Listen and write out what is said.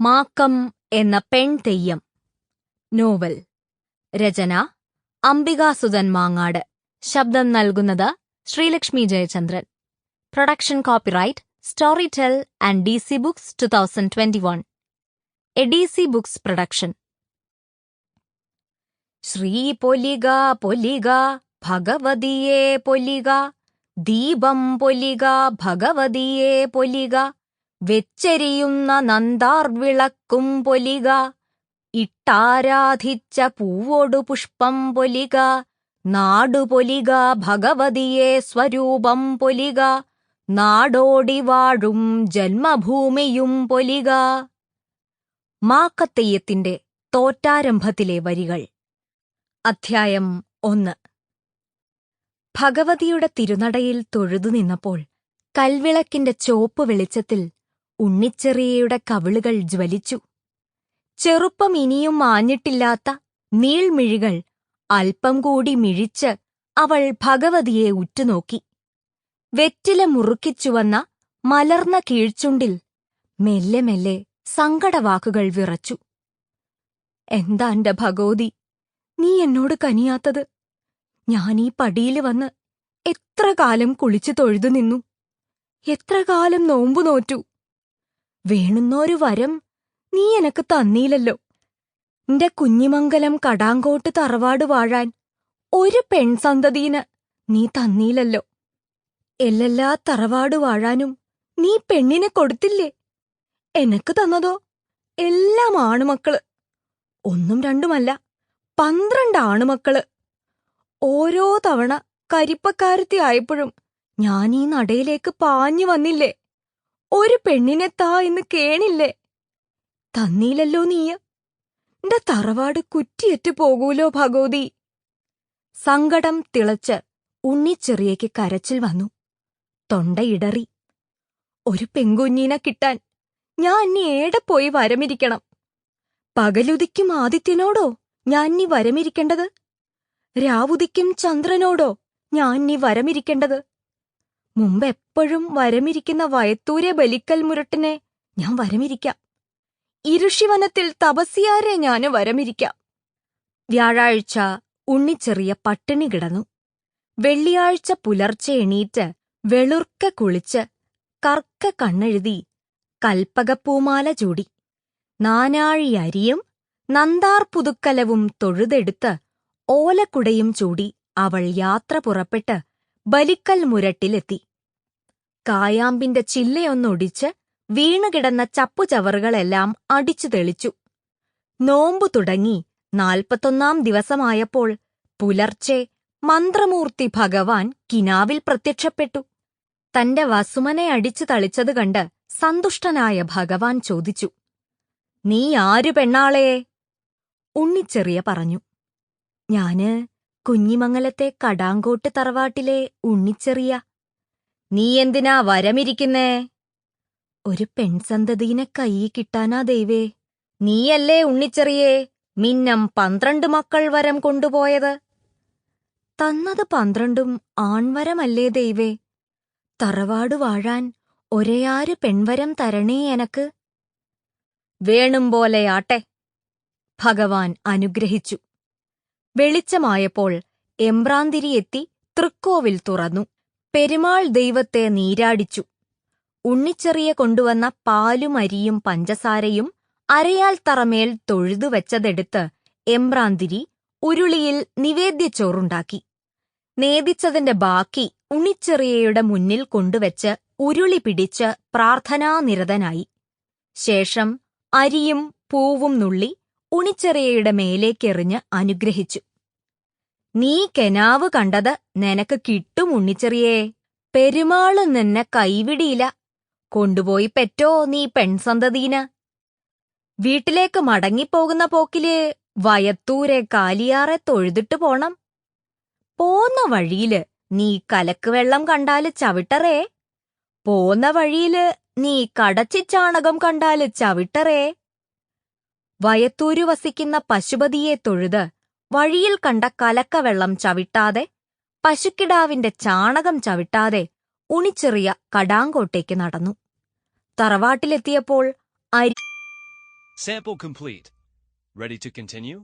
മാക്കം എന്ന പെൺതെയ്യം നോവൽ. രചന. അംബികാസുധൻ മാങ്ങാട്. ശബ്ദം നൽകുന്നത് Sreelakshmi Jayachandran. Production copyright Storytel and D C books two thousand twenty one A D C books production. Shri പൊലിക പൊലിക ഭഗവതിയെ പൊലിക ദീപം പൊലിക ഭഗവതിയെ പൊലിക വെച്ചെരിയുന്ന നന്ദാർ വിളക്കും പൊലിക ഇട്ടാരാധിച്ച പൂവോടു പുഷ്പം പൊലിക നാടു പൊലിക ഭഗവതിയെ സ്വരൂപം പൊലിക നാടോടി വാഴും ജന്മഭൂമിയും പൊലിക. മാക്കത്തെയ്യത്തിന്റെ തോറ്റാരംഭത്തിലെ വരികൾ. അധ്യായം ഒന്ന്. ഭഗവതിയുടെ തിരുനടയിൽ തൊഴുതു നിന്നപ്പോൾ കൽവിളക്കിന്റെ ചോപ്പ് വെളിച്ചത്തിൽ ഉണ്ണിച്ചെറിയയുടെ കവിളുകൾ ജ്വലിച്ചു. ചെറുപ്പം ഇനിയും മാഞ്ഞിട്ടില്ലാത്ത നീൾമിഴികൾ അല്പം കൂടി മിഴിച്ച് അവൾ ഭഗവതിയെ ഉറ്റുനോക്കി. വെറ്റില മുറുക്കിച്ചുവന്ന മലർന്ന കീഴ്ച്ചുണ്ടിൽ മെല്ലെ മെല്ലെ സങ്കടവാക്കുകൾ വിറച്ചു. എന്താ എന്റെ ഭഗവതി നീ എന്നോട് കനിയാത്തത്? ഞാനീ പടിയിൽ വന്ന് എത്ര കാലം കുളിച്ചു തൊഴുതു നിന്നു? എത്ര കാലം നോമ്പു നോറ്റു? വേണുന്നൊരു വരം നീ എനക്ക് തന്നീലല്ലോ നിന്റെ കുഞ്ഞിമംഗലം കടാങ്കോട്ട് തറവാട് വാഴാൻ ഒരു പെൺസന്തതീന് നീ തന്നീലല്ലോ എല്ലെല്ലാ തറവാട് വാഴാനും നീ പെണ്ണിനെ കൊടുത്തില്ലേ? എനക്ക് തന്നതോ? എല്ലാം ആണുമക്കൾ. ഒന്നും രണ്ടുമല്ല പന്ത്രണ്ട് ആണുമക്കൾ. ഓരോ തവണ കരിപ്പക്കാരത്തി ആയപ്പോഴും ഞാൻ ഈ നടയിലേക്ക് പാഞ്ഞു വന്നില്ലേ? ഒരു പെണ്ണിനെ താ എന്ന് കേണില്ലേ? തന്നീലല്ലോ നീയ. ന്റെ തറവാട് കുറ്റിയേറ്റ് പോകൂലോ ഭഗവതി? സങ്കടം തിളച്ച് ഉണ്ണിച്ചെറിയയ്ക്ക് കരച്ചിൽ വന്നു. തൊണ്ടയിടറി ഒരു പെങ്കുഞ്ഞീനെ കിട്ടാൻ ഞാൻ ഇനി ഏടെ പോയി വരമിരിക്കണം? പകലുദിക്കും ആദിത്യനോടോ ഞാൻ നീ വരമിരിക്കേണ്ടത്? രാവുദിക്കും ചന്ദ്രനോടോ ഞാൻ നീ വരമിരിക്കേണ്ടത്? മുമ്പെപ്പോഴും വരമിരിക്കുന്ന വയത്തൂരെ ബലിക്കൽ മുരട്ടിനെ ഞാൻ വരമിരിക്കാം. ഇരുഷിവനത്തിൽ തപസ്യാരെ ഞാൻ വരമിരിക്കാം. വ്യാഴാഴ്ച ഉണ്ണിച്ചെറിയ പട്ടിണി കിടന്നു. വെള്ളിയാഴ്ച പുലർച്ചെ എണീറ്റ് വെളുർക്ക കുളിച്ച് കർക്ക കണ്ണെഴുതി കൽപ്പകപ്പൂമാല ചൂടി. നാനാഴി അരിയും നന്ദാർ പുതുക്കലവും തൊഴുതെടുത്ത് ഓലക്കുടയും ചൂടി അവൾ യാത്ര പുറപ്പെട്ട് ബലിക്കൽ മുരട്ടിലെത്തി. കായാമ്പിന്റെ ചില്ലയൊന്നൊടിച്ച് വീണുകിടന്ന ചപ്പുചവറുകളെല്ലാം അടിച്ചു തെളിച്ചു. നോമ്പു തുടങ്ങി നാൽപ്പത്തൊന്നാം ദിവസമായപ്പോൾ പുലർച്ചെ മന്ത്രമൂർത്തി ഭഗവാൻ കിനാവിൽ പ്രത്യക്ഷപ്പെട്ടു. തന്റെ വസുമനെ അടിച്ചു തളിച്ചത് കണ്ട് സന്തുഷ്ടനായ ഭഗവാൻ ചോദിച്ചു നീ ആരു പെണ്ണാളേ? ഉണ്ണിച്ചെറിയ പറഞ്ഞു ഞാൻ കുഞ്ഞിമംഗലത്തെ കടാങ്കോട്ട് തറവാട്ടിലെ ഉണ്ണിച്ചെറിയ. നീ എന്തിനാ വരമിരിക്കുന്നേ? ഒരു പെൺസന്തതിനെ കൈ കിട്ടാനാ ദൈവേ. നീയല്ലേ ഉണ്ണിച്ചെറിയേ മിന്നം പന്ത്രണ്ട് മക്കൾ വരം കൊണ്ടുപോയത്? തന്നത് പന്ത്രണ്ടും ആൺവരമല്ലേ ദൈവേ. തറവാട് വാഴാൻ ഒരേയാര് പെൺവരം തരണേ എനക്ക്. വേണും പോലെയാട്ടെ ഭഗവാൻ അനുഗ്രഹിച്ചു. വെളിച്ചമായപ്പോൾ എമ്പ്രാന്തിരിയെത്തി തൃക്കോവിൽ തുറന്നു. പെരുമാൾ ദൈവത്തെ നീരാടിച്ചു. ഉണ്ണിച്ചെറിയ കൊണ്ടുവന്ന പാലും അരിയും പഞ്ചസാരയും അരയാൽ തറമേൽ തൊഴുതുവെച്ചതെടുത്ത് എമ്പ്രാന്തിരി ഉരുളിയിൽ നിവേദ്യച്ചോറുണ്ടാക്കി. നേദിച്ചതിന്റെ ബാക്കി ഉണ്ണിച്ചെറിയയുടെ മുന്നിൽ കൊണ്ടുവച്ച് ഉരുളി പിടിച്ച് പ്രാർത്ഥനാനിരതനായി. ശേഷം അരിയും പൂവും നുള്ളി ഉണിച്ചെറിയയുടെ മേലേക്കെറിഞ്ഞ് അനുഗ്രഹിച്ചു. നീ കെനാവ് കണ്ടത് നിനക്ക് കിട്ടും ഉണ്ണിച്ചെറിയേ. പെരുമാൾ നിന്നെ കൈവിടിയില്ല. കൊണ്ടുപോയി പെറ്റോ നീ പെൺസന്തതീന്. വീട്ടിലേക്ക് മടങ്ങിപ്പോകുന്ന പോക്കിൽ വയത്തൂരെ കാലിയാറെ തൊഴുതിട്ട് പോണം. പോന്ന വഴിയിൽ നീ കലക്ക് വെള്ളം കണ്ടാൽ ചവിട്ടറേ. പോന്ന വഴിയിൽ നീ കടച്ചിച്ചാണകം കണ്ടാൽ ചവിട്ടറേ. വയത്തൂരു വസിക്കുന്ന പശുപതിയെ തൊഴുത് വഴിയിൽ കണ്ട കലക്കവെള്ളം ചവിട്ടാതെ പശുക്കിടാവിന്റെ ചാണകം ചവിട്ടാതെ ഉണിച്ചെറിയ കടാങ്കോട്ടേക്ക് നടന്നു തറവാട്ടിലെത്തിയപ്പോൾ അരി Sample complete. Ready to continue?